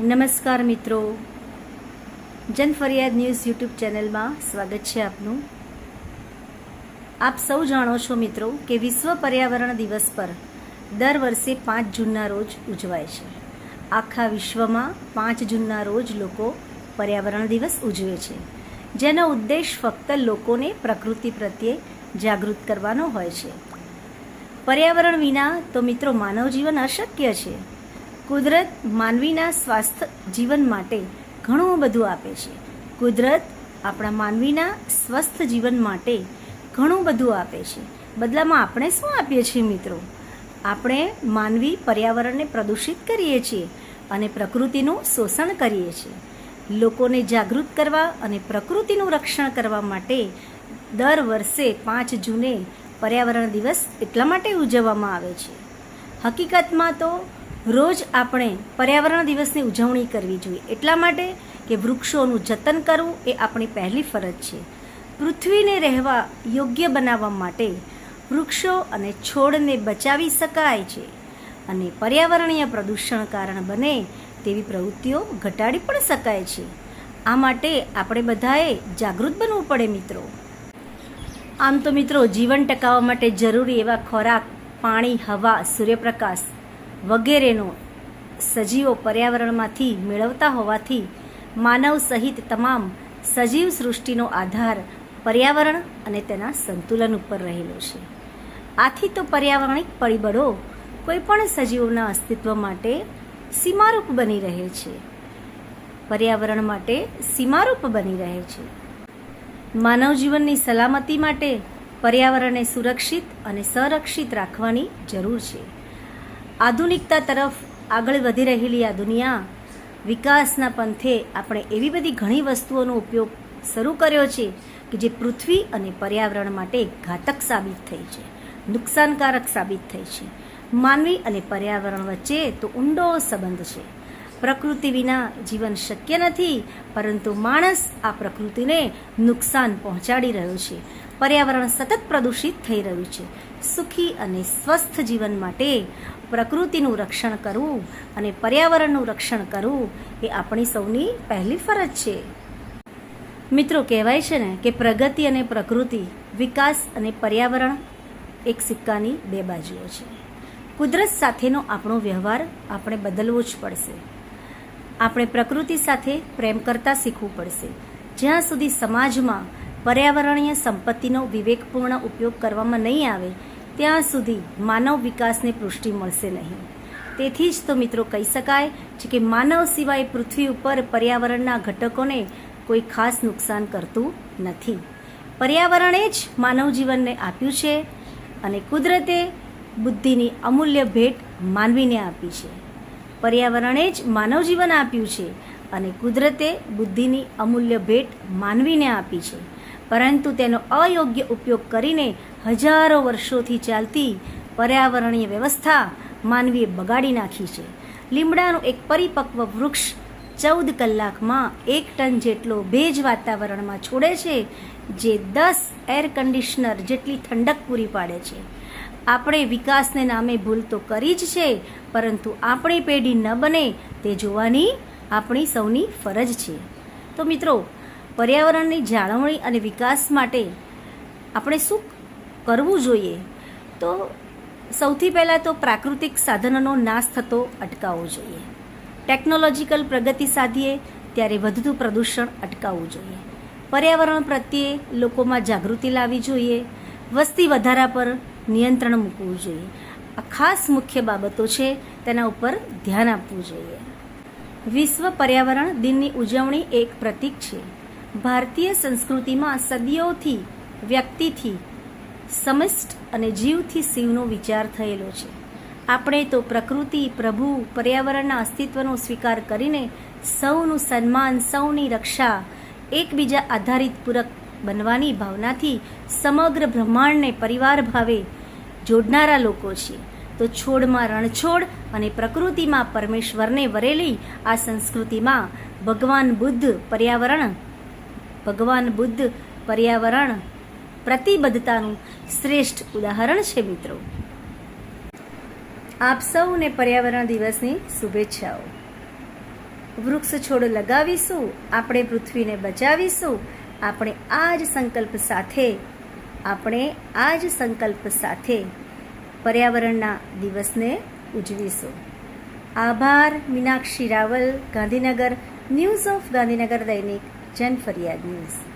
નમસ્કાર મિત્રો. જન ફરિયાદ ન્યૂઝ યુટ્યુબ ચેનલમાં સ્વાગત છે આપનું. આપ સૌ જાણો છો મિત્રો કે વિશ્વ પર્યાવરણ દિવસ પર દર વર્ષે પાંચ જૂનના રોજ ઉજવાય છે. આખા વિશ્વમાં પાંચ જૂનના રોજ લોકો પર્યાવરણ દિવસ ઉજવે છે. જેનો ઉદ્દેશ ફક્ત લોકોને પ્રકૃતિ પ્રત્યે જાગૃત કરવાનો હોય છે. પર્યાવરણ વિના તો મિત્રો માનવ જીવન અશક્ય છે. કુદરત માનવીના સ્વાસ્થ્ય જીવન માટે ઘણું બધું આપે છે. કુદરત આપણા માનવીના સ્વસ્થ જીવન માટે ઘણું બધું આપે છે. બદલામાં આપણે શું આપીએ છીએ મિત્રો? આપણે માનવી પર્યાવરણને પ્રદૂષિત કરીએ છીએ અને પ્રકૃતિનું શોષણ કરીએ છીએ. લોકોને જાગૃત કરવા અને પ્રકૃતિનું રક્ષણ કરવા માટે દર વર્ષે પાંચ જૂને પર્યાવરણ દિવસ એટલા માટે ઉજવવામાં આવે છે. હકીકતમાં તો રોજ આપણે પર્યાવરણ દિવસની ઉજવણી કરવી જોઈએ. એટલા માટે કે વૃક્ષોનું જતન કરવું એ આપણી પહેલી ફરજ છે. પૃથ્વીને રહેવા યોગ્ય બનાવવા માટે વૃક્ષો અને છોડને બચાવી શકાય છે અને પર્યાવરણીય પ્રદૂષણ કારણ બને તેવી પ્રવૃત્તિઓ ઘટાડી પણ શકાય છે. આ માટે આપણે બધાએ જાગૃત બનવું પડે મિત્રો. આમ તો મિત્રો, જીવન ટકાવવા માટે જરૂરી એવા ખોરાક, પાણી, હવા, સૂર્યપ્રકાશ વગેરેનો સજીવો પર્યાવરણમાંથી મેળવતા હોવાથી માનવ સહિત તમામ સજીવ સૃષ્ટિનો આધાર પર્યાવરણ અને તેના સંતુલન ઉપર રહેલો છે. આથી તો પર્યાવરણિક પરિબળો કોઈપણ સજીવોના અસ્તિત્વ માટે સીમારૂપ બની રહે છે. પર્યાવરણ માટે સીમારૂપ બની રહે છે. માનવ જીવનની સલામતી માટે પર્યાવરણને સુરક્ષિત અને સંરક્ષિત રાખવાની જરૂર છે. આધુનિકતા તરફ આગળ વધી રહેલી આ દુનિયા વિકાસના પંથે આપણે એવી બધી ઘણી વસ્તુઓનો ઉપયોગ શરૂ કર્યો છે કે જે પૃથ્વી અને પર્યાવરણ માટે ઘાતક સાબિત થઈ છે, નુકસાનકારક સાબિત થઈ છે. માનવી અને પર્યાવરણ વચ્ચે તો ઊંડો સંબંધ છે. પ્રકૃતિ વિના જીવન શક્ય નથી, પરંતુ માણસ આ પ્રકૃતિને નુકસાન પહોંચાડી રહ્યો છે. પર્યાવરણ સતત પ્રદૂષિત થઈ રહ્યું છે. સુખી અને સ્વસ્થ જીવન માટે પ્રકૃતિનું રક્ષણ કરવું અને પર્યાવરણનું રક્ષણ કરવું એ આપણી સૌની પહેલી ફરજ છે. મિત્રો, કહેવાય છે ને કે પ્રગતિ અને પ્રકૃતિ, વિકાસ અને પર્યાવરણ એક સિક્કાની બે બાજુઓ છે. કુદરત સાથેનો આપણો વ્યવહાર આપણે બદલવો જ પડશે. આપણે પ્રકૃતિ સાથે પ્રેમ કરતા શીખવું પડશે. જ્યાં સુધી સમાજમાં પર્યાવરણીય સંપત્તિનો વિવેકપૂર્ણ ઉપયોગ કરવામાં નહીં આવે ત્યાં સુધી માનવ વિકાસને પુષ્ટિ મળશે નહીં. તેથી જ તો મિત્રો કહી શકાય છે કે માનવ સિવાય પૃથ્વી ઉપર પર્યાવરણના ઘટકોને કોઈ ખાસ નુકસાન કરતું નથી. પર્યાવરણે જ માનવ જીવનને આપ્યું છે અને કુદરતે બુદ્ધિની અમૂલ્ય ભેટ માનવીને આપી છે. પર્યાવરણે જ માનવ જીવન આપ્યું છે અને કુદરતે બુદ્ધિની અમૂલ્ય ભેટ માનવીને આપી છે. પરંતુ તેનો અયોગ્ય ઉપયોગ કરીને હજારો વર્ષોથી ચાલતી પર્યાવરણીય વ્યવસ્થા માનવીએ બગાડી નાખી છે. લીમડાનું એક પરિપક્વ વૃક્ષ ચૌદ કલાકમાં એક ટન જેટલો ભેજ વાતાવરણમાં છોડે છે, જે દસ એર કન્ડિશનર જેટલી ઠંડક પૂરી પાડે છે. આપણે વિકાસને નામે ભૂલ તો કરી જ છે, પરંતુ આપણી પેઢી ન બને તે જોવાની આપણી સૌની ફરજ છે. તો મિત્રો, પર્યાવરણની જાળવણી અને વિકાસ માટે આપણે શું કરવું જોઈએ, તો સૌથી પહેલાં તો પ્રાકૃતિક સાધનોનો નાશ થતો અટકાવવો જોઈએ. ટેકનોલોજીકલ પ્રગતિ સાધીએ ત્યારે વધતું પ્રદૂષણ અટકાવવું જોઈએ. પર્યાવરણ પ્રત્યે લોકોમાં જાગૃતિ લાવવી જોઈએ. વસ્તી વધારા પર નિયંત્રણ મૂકવું જોઈએ. આ ખાસ મુખ્ય બાબતો છે, તેના ઉપર ધ્યાન આપવું જોઈએ. વિશ્વ પર્યાવરણ દિનની ઉજવણી એક પ્રતીક છે. ભારતીય સંસ્કૃતિમાં સદીઓથી, વ્યક્તિથી સમિષ્ટ અને જીવથી શિવનો વિચાર થયેલો છે. આપણે તો પ્રકૃતિ, પ્રભુ, પર્યાવરણના અસ્તિત્વનો સ્વીકાર કરીને સૌનું સન્માન, સૌની રક્ષા, એકબીજા આધારિત પૂરક બનવાની ભાવનાથી સમગ્ર બ્રહ્માંડને પરિવાર ભાવે જોડનારા લોકો છીએ. તો છોડમાં રણછોડ અને પ્રકૃતિમાં પરમેશ્વરને વરેલી આ સંસ્કૃતિમાં ભગવાન બુદ્ધ પર્યાવરણ, ભગવાન બુદ્ધ પર્યાવરણ પ્રતિબદ્ધતાનું શ્રેષ્ઠ ઉદાહરણ છે, મિત્રો. આપ સૌને પર્યાવરણ દિવસની શુભેચ્છાઓ. વૃક્ષ છોડ લગાવીશું, આપણે પૃથ્વીને બચાવીશું, આપણે આ જ સંકલ્પ સાથે, આપણે આ જ સંકલ્પ સાથે પર્યાવરણના દિવસને ઉજવીશું. આભાર, મીનાક્ષી રાવલ, ગાંધીનગર, ન્યૂઝ ઓફ ગાંધીનગર દૈનિક જન ફરિયાદ ન્યૂઝ.